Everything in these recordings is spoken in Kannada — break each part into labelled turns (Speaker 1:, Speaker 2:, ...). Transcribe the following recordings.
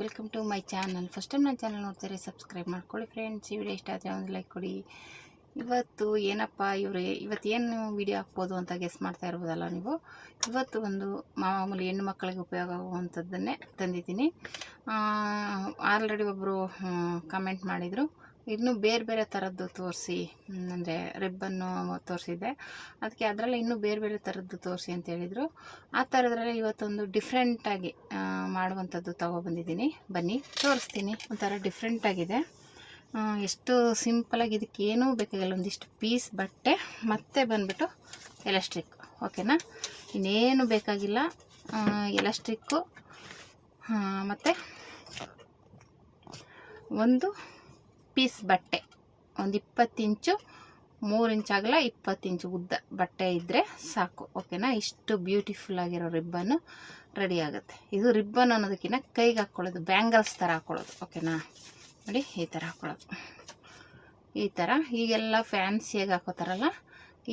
Speaker 1: Welcome to my channel first time ನನ್ನ ಚಾನಲ್ ನೋಡ್ತಾರೆ ಸಬ್ಸ್ಕ್ರೈಬ್ ಮಾಡ್ಕೊಳ್ಳಿ ಫ್ರೆಂಡ್ಸ್ ಈ ವಿಡಿಯೋ ಇಷ್ಟ ಆದರೆ ಒಂದು ಲೈಕ್ ಕೊಡಿ. ಇವತ್ತು ಏನಪ್ಪ ಇವರೇ ಇವತ್ತು ಏನು ವಿಡಿಯೋ ಹಾಕ್ಬೋದು ಅಂತ ಗೆಸ್ ಮಾಡ್ತಾ ಇರ್ಬೋದಲ್ಲ ನೀವು? ಇವತ್ತು ಒಂದು ಮಾಮೂಲಿ ಹೆಣ್ಣು ಮಕ್ಕಳಿಗೆ ಉಪಯೋಗ ಆಗುವಂಥದ್ದನ್ನೇ ತಂದಿದ್ದೀನಿ. ಆಲ್ರೆಡಿ ಒಬ್ಬರು ಕಮೆಂಟ್ ಮಾಡಿದರು. ಇನ್ನೂ ಬೇರೆ ಬೇರೆ ಥರದ್ದು ತೋರಿಸಿ ಅಂದರೆ ರಿಬ್ಬನ್ನು ತೋರಿಸಿದ್ದೆ. ಅದಕ್ಕೆ ಅದರಲ್ಲಿ ಇನ್ನೂ ಬೇರೆ ಬೇರೆ ಥರದ್ದು ತೋರಿಸಿ ಅಂತ ಹೇಳಿದರು. ಆ ಥರದ್ರಲ್ಲಿ ಇವತ್ತೊಂದು ಡಿಫ್ರೆಂಟಾಗಿ ಮಾಡುವಂಥದ್ದು ತೊಗೊಬಂದಿದ್ದೀನಿ ಬನ್ನಿ, ತೋರಿಸ್ತೀನಿ. ಒಂಥರ ಡಿಫ್ರೆಂಟಾಗಿದೆ ಎಷ್ಟು ಸಿಂಪಲಾಗಿ ಇದಕ್ಕೆ ಏನೂ ಬೇಕಾಗಿಲ್ಲ. ಒಂದಿಷ್ಟು ಪೀಸ್ ಬಟ್ಟೆ, ಮತ್ತೆ ಬಂದುಬಿಟ್ಟು ಎಲೆಸ್ಟ್ರಿಕ್ ಓಕೆನಾ ಇನ್ನೇನು ಬೇಕಾಗಿಲ್ಲ. ಎಲೆಸ್ಟ್ರಿಕ್ಕು ಮತ್ತು ಒಂದು ಪೀಸ್ ಬಟ್ಟೆ. ಒಂದು ಇಪ್ಪತ್ತು ಇಂಚು, ಮೂರು ಇಂಚ್ ಆಗಲ್ಲ ಇಪ್ಪತ್ತು ಇಂಚು ಉದ್ದ ಬಟ್ಟೆ ಇದ್ದರೆ ಸಾಕು. ಓಕೆನಾ ಇಷ್ಟು ಬ್ಯೂಟಿಫುಲ್ ಆಗಿರೋ ರಿಬ್ಬನ್ನು ರೆಡಿ ಆಗುತ್ತೆ. ಇದು ರಿಬ್ಬನ್ ಅನ್ನೋದಕ್ಕಿಂತ ಕೈಗೆ ಹಾಕ್ಕೊಳ್ಳೋದು ಬ್ಯಾಂಗಲ್ಸ್ ಥರ ಹಾಕ್ಕೊಳ್ಳೋದು ಓಕೆನಾ ನೋಡಿ, ಈ ಥರ ಹಾಕ್ಕೊಳ್ಳೋದು ಈ ಥರ ಈಗೆಲ್ಲ ಫ್ಯಾನ್ಸಿಯಾಗಿ ಹಾಕೋತಾರಲ್ಲ,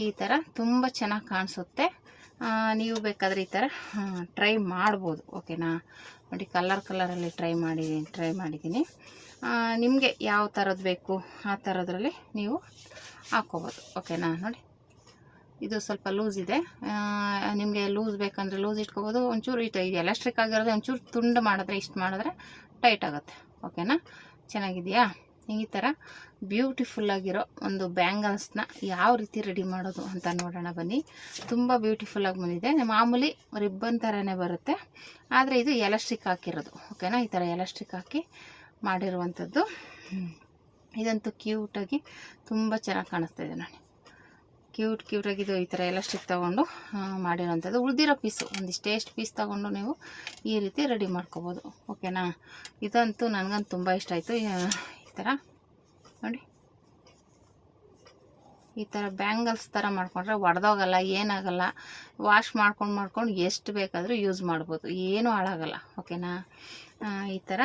Speaker 1: ಈ ಥರ ತುಂಬ ಚೆನ್ನಾಗಿ ಕಾಣಿಸುತ್ತೆ. ನೀವು ಬೇಕಾದರೆ ಈ ಥರ ಟ್ರೈ ಮಾಡ್ಬೋದು. ಓಕೆನಾ ನೋಡಿ ಕಲರ್ ಕಲರಲ್ಲಿ ಟ್ರೈ ಮಾಡಿದ್ದೀನಿ ಟ್ರೈ ಮಾಡಿದ್ದೀನಿ. ನಿಮಗೆ ಯಾವ ಥರದ್ದು ಬೇಕು, ಆ ಥರದ್ರಲ್ಲಿ ನೀವು ಹಾಕ್ಕೋಬೋದು. ಓಕೆನಾ ನೋಡಿ. ಇದು ಸ್ವಲ್ಪ ಲೂಸ್ ಇದೆ. ನಿಮಗೆ ಲೂಸ್ ಬೇಕಂದರೆ ಲೂಸ್ ಇಟ್ಕೋಬೋದು. ಒಂಚೂರು ಇದು ಇದು ಎಲೆಸ್ಟ್ರಿಕ್ ಆಗಿರೋದು ಒಂಚೂರು ತುಂಡು ಮಾಡಿದ್ರೆ, ಇಷ್ಟು ಮಾಡಿದ್ರೆ ಟೈಟ್ ಆಗುತ್ತೆ. ಓಕೆನಾ ಚೆನ್ನಾಗಿದೆಯಾ ಈ ಥರ ಬ್ಯೂಟಿಫುಲ್ ಆಗಿರೋ ಒಂದು ಬ್ಯಾಂಗಲ್ಸ್ನ ಯಾವ ರೀತಿ ರೆಡಿ ಮಾಡೋದು ಅಂತ ನೋಡೋಣ ಬನ್ನಿ. ತುಂಬ ಬ್ಯೂಟಿಫುಲ್ಲಾಗಿ ಬಂದಿದೆ. ಮಾಮೂಲಿ ರಿಬ್ಬನ್ ಥರನೇ ಬರುತ್ತೆ. ಆದರೆ ಇದು ಎಲಸ್ಟ್ರಿಕ್ ಹಾಕಿರೋದು. ಓಕೆನಾ ಈ ಥರ ಎಲಸ್ಟ್ರಿಕ್ ಹಾಕಿ ಮಾಡಿರುವಂಥದ್ದು. ಇದಂತೂ ಕ್ಯೂಟಾಗಿ ತುಂಬ ಚೆನ್ನಾಗಿ ಕಾಣಿಸ್ತಾ ಇದೆ ನಾನು ಕ್ಯೂಟ್ ಕ್ಯೂಟಾಗಿದ್ದು ಈ ಥರ ಎಲಾಸ್ಟಿಕ್ ತೊಗೊಂಡು ಮಾಡಿರೋಂಥದ್ದು ಉಳಿದಿರೋ ಪೀಸು ಸ್ಟೇಸ್ಟ್ ಪೀಸ್ ತೊಗೊಂಡು ನೀವು ಈ ರೀತಿ ರೆಡಿ ಮಾಡ್ಕೋಬೋದು. ಓಕೆನಾ ಇದಂತೂ ನನಗಂತು ತುಂಬ ಇಷ್ಟ ಆಯಿತು. ಥರ ನೋಡಿ. ಈ ಥರ ಬ್ಯಾಂಗಲ್ಸ್ ಥರ ಮಾಡಿಕೊಂಡ್ರೆ ಒಡೆದೋಗಲ್ಲ, ಏನಾಗಲ್ಲ. ವಾಶ್ ಮಾಡ್ಕೊಂಡು ಮಾಡ್ಕೊಂಡು ಎಷ್ಟು ಬೇಕಾದರೂ ಯೂಸ್ ಮಾಡ್ಬೋದು. ಏನೂ ಹಾಳಾಗಲ್ಲ ಓಕೆನಾ ಈ ಥರ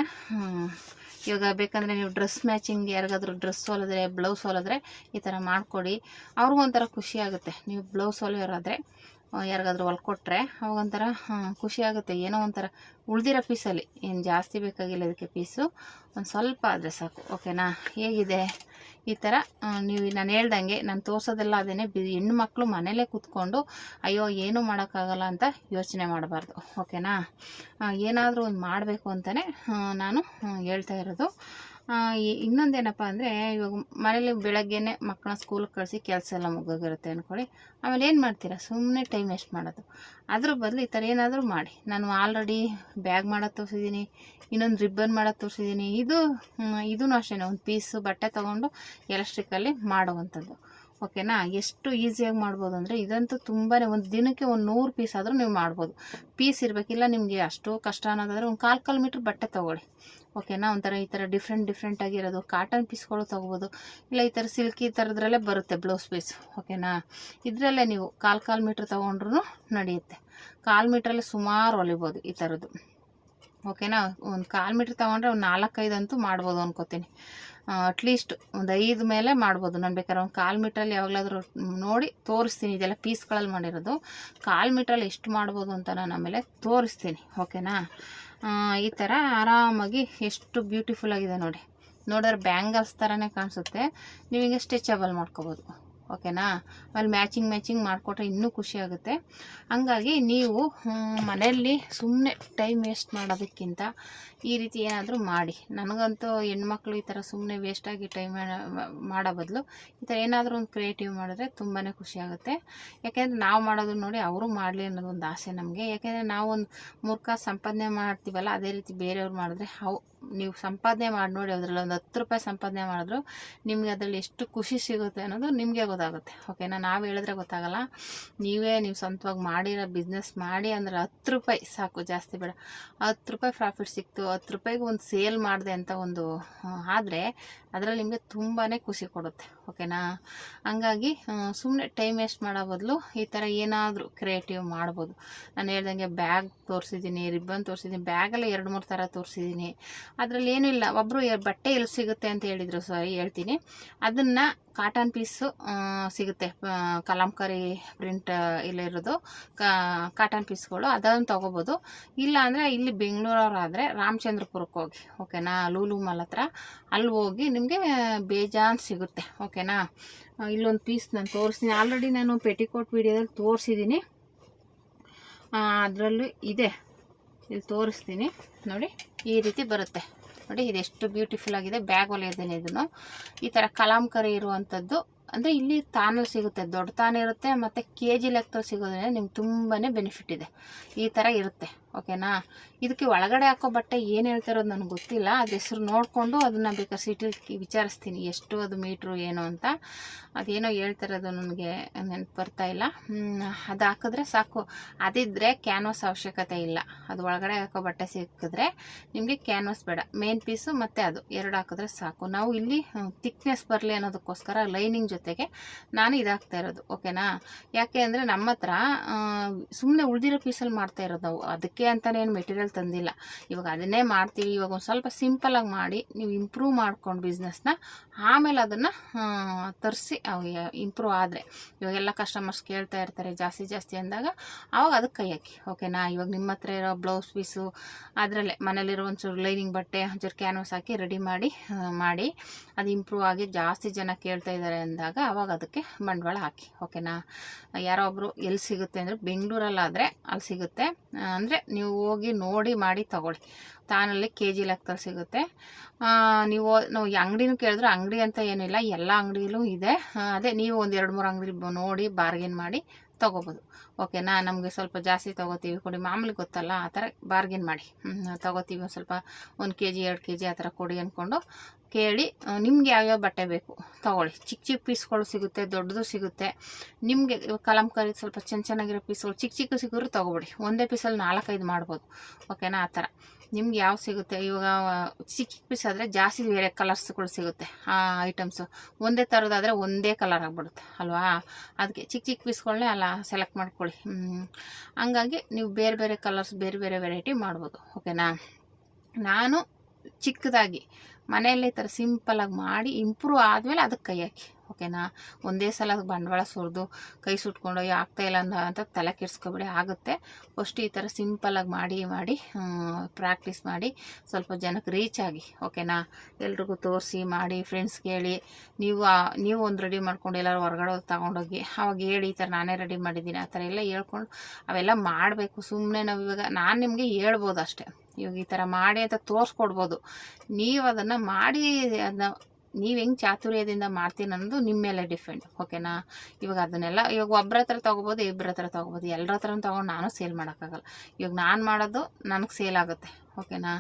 Speaker 1: ಇವಾಗ ಬೇಕಂದರೆ ನೀವು ಡ್ರೆಸ್ ಮ್ಯಾಚಿಂಗ್ ಯಾರಿಗಾದ್ರೂ ಡ್ರೆಸ್ ಹೊಲಿದ್ರೆ ಬ್ಲೌಸ್ ಹೊಲಿದ್ರೆ ಈ ಥರ ಮಾಡಿಕೊಡಿ. ಅವ್ರಿಗೂ ಒಂಥರ ಖುಷಿ ಆಗುತ್ತೆ. ನೀವು ಬ್ಲೌಸ್ ಹೊಲಿಯೋರಾದರೆ. ಯಾರಿಗಾದ್ರೂ ಹೊಲ್ಕೊಟ್ರೆ ಅವಾಗ ಒಂಥರ ಖುಷಿ ಆಗುತ್ತೆ. ಏನೋ ಒಂಥರ ಉಳಿದಿರೋ ಪೀಸಲ್ಲಿ ಏನು ಜಾಸ್ತಿ ಬೇಕಾಗಿಲ್ಲ ಅದಕ್ಕೆ ಪೀಸು ಒಂದು ಸ್ವಲ್ಪ ಆದರೆ ಸಾಕು. ಓಕೆನಾ ಹೇಗಿದೆ? ಈ ಥರ ನೀವು ನಾನು ಹೇಳ್ದಂಗೆ ನಾನು ತೋರ್ಸೋದೆಲ್ಲ ಅದೇನೆ ಬಿ, ಹೆಣ್ಣು ಮಕ್ಕಳು ಮನೇಲೇ ಕೂತ್ಕೊಂಡು, ಅಯ್ಯೋ, ಏನೂ ಮಾಡೋಕ್ಕಾಗಲ್ಲ ಅಂತ ಯೋಚನೆ ಮಾಡಬಾರ್ದು. ಓಕೆನಾ ಏನಾದರೂ ಒಂದು ಮಾಡಬೇಕು ಅಂತಲೇ ನಾನು ಹೇಳ್ತಾ ಇರೋದು. ಇನ್ನೊಂದೇನಪ್ಪ ಅಂದರೆ, ಇವಾಗ ಮನೇಲಿ ಬೆಳಗ್ಗೆನೆ ಮಕ್ಕಳನ್ನ ಸ್ಕೂಲ್ಗೆ ಕಳಿಸಿ ಕೆಲಸ ಎಲ್ಲ ಮುಗೋಗಿರುತ್ತೆ ಅಂದ್ಕೊಳ್ಳಿ ಆಮೇಲೆ ಏನು ಮಾಡ್ತೀರಾ? ಸುಮ್ಮನೆ ಟೈಮ್ ವೇಸ್ಟ್ ಮಾಡೋದು. ಅದ್ರ ಬದಲು ಈ ಥರ ಏನಾದರೂ ಮಾಡಿ. ನಾನು ಆಲ್ರೆಡಿ ಬ್ಯಾಗ್ ಮಾಡೋದು ತೋರಿಸಿದ್ದೀನಿ ಇನ್ನೊಂದು ರಿಬ್ಬನ್ ಮಾಡೋದು ತೋರಿಸಿದ್ದೀನಿ ಇದು ಇದೂ ಅಷ್ಟೇ ಒಂದು ಪೀಸು ಬಟ್ಟೆ ತೊಗೊಂಡು ಎಲೆಕ್ಟ್ರಿಕಲ್ಲಿ ಮಾಡುವಂಥದ್ದು. ಓಕೆನಾ ಎಷ್ಟು ಈಸಿಯಾಗಿ ಮಾಡ್ಬೋದು ಅಂದರೆ, ಇದಂತೂ ತುಂಬಾ ಒಂದು ದಿನಕ್ಕೆ ಒಂದು ನೂರು ಪೀಸ್ ಆದರೂ ನೀವು ಮಾಡ್ಬೋದು. ಪೀಸ್ ಇರಬೇಕಿಲ್ಲ, ನಿಮಗೆ ಅಷ್ಟು ಕಷ್ಟ ಅನ್ನೋದಾದರೆ ಒಂದು ಕಾಲು ಕಾಲು ಮೀಟ್ರ್ ಬಟ್ಟೆ ತೊಗೊಳ್ಳಿ. ಓಕೆನಾ? ಒಂಥರ ಈ ಥರ ಡಿಫ್ರೆಂಟ್ ಡಿಫ್ರೆಂಟ್ ಆಗಿರೋದು ಕಾಟನ್ ಪೀಸ್ಗಳು ತೊಗೋಬೋದು. ಇಲ್ಲ, ಈ ಥರ ಸಿಲ್ಕಿ ಥರದ್ರಲ್ಲೇ ಬರುತ್ತೆ ಬ್ಲೌಸ್ ಪೀಸ್ ಓಕೆನಾ? ಇದರಲ್ಲೇ ನೀವು ಕಾಲು ಕಾಲು ಮೀಟ್ರ್ ತೊಗೊಂಡ್ರೂ ನಡೆಯುತ್ತೆ. ಕಾಲು ಮೀಟ್ರಲ್ಲಿ ಸುಮಾರು ಹೊಲಿಬೋದು ಈ ಥರದ್ದು. ಓಕೆನಾ? ಒಂದು ಕಾಲು ಮೀಟ್ರ್ ತೊಗೊಂಡ್ರೆ ಒಂದು ನಾಲ್ಕೈದು ಅಂತೂ ಮಾಡ್ಬೋದು ಅನ್ಕೋತೀನಿ. ಅಟ್ಲೀಸ್ಟ್ ಒಂದು ಐದು ಮೇಲೆ ಮಾಡ್ಬೋದು. ನಾನು ಬೇಕಾದ್ರೆ ಒಂದು ಕಾಲು ಮೀಟ್ರಲ್ಲಿ ಯಾವಾಗಲಾದರೂ ನೋಡಿ ತೋರಿಸ್ತೀನಿ. ಇದೆಲ್ಲ ಪೀಸ್ಗಳಲ್ಲಿ ಮಾಡಿರೋದು. ಕಾಲು ಮೀಟ್ರಲ್ಲಿ ಎಷ್ಟು ಮಾಡ್ಬೋದು ಅಂತ ನಾನು ಆಮೇಲೆ ತೋರಿಸ್ತೀನಿ. ಓಕೆನಾ? ಈ ಥರ ಆರಾಮಾಗಿ ಎಷ್ಟು ಬ್ಯೂಟಿಫುಲ್ ಆಗಿದೆ ನೋಡಿ. ನೋಡಿದ್ರೆ ಬ್ಯಾಂಗಲ್ಸ್ ಥರನೇ ಕಾಣಿಸುತ್ತೆ. ನೀವೀಗ ಸ್ಟ್ರೆಚಬಲ್ ಮಾಡ್ಕೋಬೋದು. ಓಕೆನಾ ಆಮೇಲೆ ಮ್ಯಾಚಿಂಗ್ ಮ್ಯಾಚಿಂಗ್ ಮಾಡಿಕೊಟ್ರೆ ಇನ್ನೂ ಖುಷಿಯಾಗುತ್ತೆ ಹಂಗಾಗಿ ನೀವು ಮನೆಯಲ್ಲಿ ಸುಮ್ಮನೆ ಟೈಮ್ ವೇಸ್ಟ್ ಮಾಡೋದಕ್ಕಿಂತ ಈ ರೀತಿ ಏನಾದರೂ ಮಾಡಿ. ನನಗಂತೂ ಹೆಣ್ಮಕ್ಳು ಈ ಥರ ಸುಮ್ಮನೆ ವೇಸ್ಟಾಗಿ ಟೈಮ್ ಮಾಡೋ ಬದಲು ಈ ಥರ ಏನಾದರೂ ಒಂದು ಕ್ರಿಯೇಟಿವ್ ಮಾಡಿದ್ರೆ ತುಂಬಾ ಖುಷಿ ಆಗುತ್ತೆ. ಯಾಕೆಂದರೆ ನಾವು ಮಾಡೋದು ನೋಡಿ ಅವರು ಮಾಡಲಿ ಅನ್ನೋದು ಒಂದು ಆಸೆ ನಮಗೆ. ಯಾಕೆಂದರೆ ನಾವು ಒಂದು ಮೂರ್ಖ ಸಂಪಾದನೆ ಮಾಡ್ತೀವಲ್ಲ, ಅದೇ ರೀತಿ ಬೇರೆಯವ್ರು ಮಾಡಿದ್ರೆ ಅವು ನೀವು ಸಂಪಾದನೆ ಮಾಡಿ ನೋಡಿ ಅದರಲ್ಲಿ ಒಂದು ಹತ್ತು ರೂಪಾಯಿ ಸಂಪಾದನೆ ಮಾಡಿದ್ರು ನಿಮಗೆ ಅದರಲ್ಲಿ ಎಷ್ಟು ಖುಷಿ ಸಿಗುತ್ತೆ ಅನ್ನೋದು ನಿಮಗೆ ಗೊತ್ತಾಗುತ್ತೆ. ಓಕೆನಾ ನಾವು ಹೇಳಿದ್ರೆ ಗೊತ್ತಾಗಲ್ಲ. ನೀವೇ ನೀವು ಸ್ವಂತವಾಗಿ ಮಾಡಿರೋ ಬಿಸ್ನೆಸ್ ಮಾಡಿ ಅಂದ್ರೆ ಹತ್ತು ರೂಪಾಯಿ ಸಾಕು, ಜಾಸ್ತಿ ಬೇಡ. ಹತ್ತು ರೂಪಾಯಿ ಪ್ರಾಫಿಟ್ ಸಿಕ್ತು ಹತ್ತು ರೂಪಾಯಿಗೆ ಒಂದು ಸೇಲ್ ಮಾಡಿದೆ ಅಂತ ಒಂದು ಆದರೆ ಅದರಲ್ಲಿ ನಿಮಗೆ ತುಂಬಾ ಖುಷಿ ಕೊಡುತ್ತೆ. ಓಕೆನಾ ಹಂಗಾಗಿ ಸುಮ್ಮನೆ ಟೈಮ್ ವೇಸ್ಟ್ ಮಾಡೋ ಬದಲು ಈ ಥರ ಏನಾದರೂ ಕ್ರಿಯೇಟಿವ್ ಮಾಡ್ಬೋದು. ನಾನು ಹೇಳ್ದಂಗೆ ಬ್ಯಾಗ್ ತೋರಿಸಿದ್ದೀನಿ ರಿಬ್ಬನ್ ತೋರಿಸಿದ್ದೀನಿ ಬ್ಯಾಗಲ್ಲಿ ಎರಡು ಮೂರು ಥರ ತೋರಿಸಿದ್ದೀನಿ ಅದರಲ್ಲಿ ಏನೂ ಇಲ್ಲ ಒಬ್ಬರು ಬಟ್ಟೆ ಎಲ್ಲಿ ಸಿಗುತ್ತೆ ಅಂತ ಹೇಳಿದರು ಸಾರಿ ಹೇಳ್ತೀನಿ. ಅದನ್ನು ಕಾಟನ್ ಪೀಸು ಸಿಗುತ್ತೆ. ಕಲಾಂಕಾರಿ ಪ್ರಿಂಟ್ ಇಲ್ಲಿರೋದು ಕಾಟನ್ ಪೀಸ್ಗಳು ಅದನ್ನು ತೊಗೋಬೋದು. ಇಲ್ಲ ಅಂದರೆ ಇಲ್ಲಿ ಬೆಂಗಳೂರವರಾದರೆ ರಾಮಚಂದ್ರಪುರಕ್ಕೆ ಹೋಗಿ ಓಕೆನಾ ಲೂಲು ಮಾಲ್ ಹತ್ರ. ಅಲ್ಲಿ ಹೋಗಿ ನಿಮಗೆ ಬೇಜಾನ್ ಸಿಗುತ್ತೆ ಓಕೆನಾ? ಇಲ್ಲೊಂದು ಪೀಸ್ ನಾನು ತೋರಿಸ್ತೀನಿ. ಆಲ್ರೆಡಿ ನಾನು ಪೆಟಿಕೋಟ್ ವಿಡಿಯೋದಲ್ಲಿ ತೋರಿಸಿದ್ದೀನಿ ಅದರಲ್ಲೂ ಇದೆ. ಇಲ್ಲಿ ತೋರಿಸ್ತೀನಿ. ನೋಡಿ, ಈ ರೀತಿ ಬರುತ್ತೆ. ನೋಡಿ, ಇದೆಷ್ಟು ಬ್ಯೂಟಿಫುಲ್ ಆಗಿದೆ. ಬ್ಯಾಗ್ ಹೊಲಿಯೋದೇನೆ ಇದನ್ನು. ಈ ಥರ ಕಲಾಂಕರಿ ಇರುವಂಥದ್ದು ಅಂದರೆ ಇಲ್ಲಿ ತಾನಲ್ಲಿ ಸಿಗುತ್ತೆ, ದೊಡ್ಡ ತಾನ ಇರುತ್ತೆ, ಮತ್ತು ಕೆ ಜಿ ಲೆಕ್ಕದಲ್ಲಿ ಸಿಗೋದ್ರಿಂದ ನಿಮ್ಗೆ ತುಂಬಾ ಬೆನಿಫಿಟ್ ಇದೆ. ಈ ಥರ ಇರುತ್ತೆ ಓಕೆನಾ ಇದಕ್ಕೆ ಒಳಗಡೆ ಹಾಕೋ ಬಟ್ಟೆ ಏನು ಹೇಳ್ತಿರೋದು ನನಗೆ ಗೊತ್ತಿಲ್ಲ, ಅದು ಹೆಸ್ರು ನೋಡಿಕೊಂಡು ಅದನ್ನು ಬೇಕಾದ್ರೆ ಸಿಟಿ ವಿಚಾರಿಸ್ತೀನಿ, ಎಷ್ಟು ಅದು ಮೀಟ್ರು ಏನು ಅಂತ. ಅದೇನೋ ಹೇಳ್ತಿರೋದು ನನಗೆ ನೆನಪು ಬರ್ತಾ ಇಲ್ಲ. ಅದು ಹಾಕಿದ್ರೆ ಸಾಕು. ಅದಿದ್ದರೆ ಕ್ಯಾನ್ವಾಸ್ ಅವಶ್ಯಕತೆ ಇಲ್ಲ. ಅದು ಒಳಗಡೆ ಹಾಕೋ ಬಟ್ಟೆ ಸಿಕ್ಕಿದ್ರೆ ನಿಮಗೆ ಕ್ಯಾನ್ವಾಸ್ ಬೇಡ. ಮೇನ್ ಪೀಸು ಮತ್ತು ಅದು, ಎರಡು ಹಾಕಿದ್ರೆ ಸಾಕು. ನಾವು ಇಲ್ಲಿ ತಿಕ್ನೆಸ್ ಬರಲಿ ಅನ್ನೋದಕ್ಕೋಸ್ಕರ ಲೈನಿಂಗ್ ಜೊತೆಗೆ ನಾನು ಇದಾಗ್ತಾ ಇರೋದು, ಓಕೆನಾ? ಯಾಕೆ ಅಂದರೆ ನಮ್ಮ ಹತ್ರ ಸುಮ್ಮನೆ ಉಳಿದಿರೋ ಪೀಸಲ್ಲಿ ಮಾಡ್ತಾ ಇರೋದು ನಾವು. ಅದಕ್ಕೆ ಅಂತಲೇ ಏನು ಮೆಟೀರಿಯಲ್ ತಂದಿಲ್ಲ. ಇವಾಗ ಅದನ್ನೇ ಮಾಡ್ತೀವಿ, ಇವಾಗ ಒಂದು ಸ್ವಲ್ಪ ಸಿಂಪಲಾಗಿ ಮಾಡಿ ನೀವು ಇಂಪ್ರೂವ್ ಮಾಡ್ಕೊಂಡು ಬಿಸ್ನೆಸ್ನ ಆಮೇಲೆ ಅದನ್ನು ತರಿಸಿ ಇಂಪ್ರೂವ್ ಆದರೆ. ಇವಾಗೆಲ್ಲ ಕಸ್ಟಮರ್ಸ್ ಕೇಳ್ತಾ ಇರ್ತಾರೆ ಜಾಸ್ತಿ ಜಾಸ್ತಿ ಅಂದಾಗ, ಅವಾಗ ಅದಕ್ಕೆ ಕೈ ಹಾಕಿ, ಓಕೆನಾ? ಇವಾಗ ನಿಮ್ಮ ಹತ್ರ ಇರೋ ಬ್ಲೌಸ್ ಪೀಸು ಅದರಲ್ಲೇ ಮನೇಲಿರೋ ಒಂಚೂರು ಲೈನಿಂಗ್ ಬಟ್ಟೆ, ಒಂಚೂರು ಕ್ಯಾನ್ವಸ್ ಹಾಕಿ ರೆಡಿ ಮಾಡಿ ಮಾಡಿ, ಅದು ಇಂಪ್ರೂವ್ ಆಗಿ ಜಾಸ್ತಿ ಜನ ಕೇಳ್ತಾ ಇದ್ದಾರೆ ಅಂದಾಗ ಅವಾಗ ಅದಕ್ಕೆ ಬಂಡವಾಳ ಹಾಕಿ, ಓಕೆನಾ? ಯಾರೋ ಒಬ್ಬರು ಎಲ್ಲಿ ಸಿಗುತ್ತೆ ಅಂದರೆ ಬೆಂಗಳೂರಲ್ಲಾದರೆ ಅಲ್ಲಿ ಸಿಗುತ್ತೆ. ಅಂದರೆ ನೀವು ಹೋಗಿ ನೋಡಿ ಮಾಡಿ ತಗೊಳ್ಳಿ. ತಾನಲ್ಲಿ ಕೆ ಜಿ ಲೆಕ್ಕದಲ್ಲಿ ಸಿಗುತ್ತೆ. ನೀವು ನಾವು ಅಂಗಡಿನೂ ಕೇಳಿದ್ರೆ, ಅಂಗಡಿ ಅಂತ ಏನಿಲ್ಲ, ಎಲ್ಲ ಅಂಗಡಿಲೂ ಇದೆ. ಅದೇ ನೀವು ಒಂದು ಎರಡು ಮೂರು ಅಂಗಡಿ ನೋಡಿ ಬಾರ್ಗೇನ್ ಮಾಡಿ ತೊಗೋಬೋದು. ಓಕೆನಾ ನಮಗೆ ಸ್ವಲ್ಪ ಜಾಸ್ತಿ ತೊಗೋತೀವಿ. ಕೊಡಿ, ಮಾಮೂಲಿ ಗೊತ್ತಲ್ಲ, ಆ ಥರ ಬಾರ್ಗಿನ್ ಮಾಡಿ. ತೊಗೋತೀವಿ ಒಂದು ಸ್ವಲ್ಪ, ಒಂದು ಕೆ ಜಿ ಎರಡು ಕೆ ಜಿ ಆ ಥರ ಕೊಡಿ ಅಂದ್ಕೊಂಡು ಕೇಳಿ ನಿಮ್ಗೆ ಯಾವ್ಯಾವ ಬಟ್ಟೆ ಬೇಕು ತೊಗೊಳ್ಳಿ. ಚಿಕ್ಕ ಚಿಕ್ಕ ಪೀಸ್ಗಳು ಸಿಗುತ್ತೆ, ದೊಡ್ಡದು ಸಿಗುತ್ತೆ. ನಿಮಗೆ ಕಲಂಕರಿ ಸ್ವಲ್ಪ ಚೆನ್ನ ಚೆನ್ನಾಗಿರೋ ಪೀಸ್ಗಳು ಚಿಕ್ಕ ಚಿಕ್ಕ ಸಿಗೋರು ತೊಗೊಬಿಡಿ. ಒಂದೇ ಪೀಸಲ್ಲಿ ನಾಲ್ಕೈದು ಮಾಡ್ಬೋದು. ಓಕೆನಾ ಆ ಥರ ನಿಮ್ಗೆ ಯಾವ ಸಿಗುತ್ತೆ? ಇವಾಗ, ಚಿಕ್ಕ ಪೀಸ್ ಆದರೆ ಜಾಸ್ತಿ ಬೇರೆ ಕಲರ್ಸ್ಗಳು ಸಿಗುತ್ತೆ, ಆ ಐಟಮ್ಸು ಒಂದೇ ಥರದಾದರೆ ಒಂದೇ ಕಲರ್ ಆಗಿಬಿಡುತ್ತೆ, ಅಲ್ವಾ? ಅದಕ್ಕೆ ಚಿಕ್ಕ ಚಿಕ್ಕ ಪೀಸ್ಗಳನ್ನೇ ಅಲ್ಲ ಸೆಲೆಕ್ಟ್ ಮಾಡ್ಕೊಳ್ಳಿ. ಹಂಗಾಗಿ ನೀವು ಬೇರೆ ಬೇರೆ ಕಲರ್ಸ್ ಬೇರೆ ಬೇರೆ ವೆರೈಟಿ ಮಾಡ್ಬೋದು ಓಕೆನಾ ನಾನು ಚಿಕ್ಕದಾಗಿ ಮನೆಯಲ್ಲೇ ಈ ಥರ ಸಿಂಪಲಾಗಿ ಮಾಡಿ ಇಂಪ್ರೂವ್ ಆದಮೇಲೆ ಅದಕ್ಕೆ ಕೈ ಹಾಕಿ. ಓಕೆನಾ? ಒಂದೇ ಸಲ ಬಂಡವಾಳ ಸುರಿದು ಕೈ ಸುಟ್ಕೊಂಡು ಆಗ್ತಾ ಇಲ್ಲ ಅಂತ ತಲೆ ಕೆಡ್ಸ್ಕೊಬಿಡಿ, ಆಗುತ್ತೆ. ಫಸ್ಟ್ ಈ ಥರ ಸಿಂಪಲಾಗಿ ಮಾಡಿ ಮಾಡಿ ಪ್ರಾಕ್ಟೀಸ್ ಮಾಡಿ ಸ್ವಲ್ಪ ಜನಕ್ಕೆ ರೀಚ್ ಆಗಿ, ಓಕೆನಾ? ಎಲ್ರಿಗೂ ತೋರಿಸಿ, ಮಾಡಿ ಫ್ರೆಂಡ್ಸ್ಗೆ ಹೇಳಿ ನೀವು ನೀವು ಒಂದು ರೆಡಿ ಮಾಡ್ಕೊಂಡು ಎಲ್ಲರೂ ಹೊರಗಡೆ ತಗೊಂಡೋಗಿ, ಅವಾಗ ಹೇಳಿ, ಈ ಥರ ನಾನೇ ರೆಡಿ ಮಾಡಿದ್ದೀನಿ, ಆ ಥರ ಎಲ್ಲ ಹೇಳ್ಕೊಂಡು ಅವೆಲ್ಲ ಮಾಡಬೇಕು. ಸುಮ್ಮನೆ ನಾವು ಇವಾಗ, ನಾನು ನಿಮಗೆ ಹೇಳ್ಬೋದು ಅಷ್ಟೇ. ಇವಾಗ ಈ ಥರ ಮಾಡಿ ಅಂತ ತೋರಿಸ್ಕೊಡ್ಬೋದು. ನೀವು ಅದನ್ನು ಮಾಡಿ ಅದನ್ನ ನೀವು ಹೆಂಗೆ ಚಾತುರ್ಯದಿಂದ ಮಾಡ್ತೀನಿ ಅನ್ನೋದು ನಿಮ್ಮ ಮೇಲೆ ಡಿಫೆಂಡ್ ಓಕೆನಾ? ಇವಾಗ ಅದನ್ನೆಲ್ಲ, ಇವಾಗ ಒಬ್ಬರ ಹತ್ರ ತೊಗೋಬೋದು ಇಬ್ಬರ ಹತ್ರ ತೊಗೋಬೋದು ಎಲ್ಲರ ಹತ್ರ ತೊಗೊಂಡು ನಾನು ಸೇಲ್ ಮಾಡೋಕ್ಕಾಗಲ್ಲ. ಇವಾಗ ನಾನು ಮಾಡೋದು ನನಗೆ ಸೇಲ್ ಆಗುತ್ತೆ, ಓಕೆನಾ?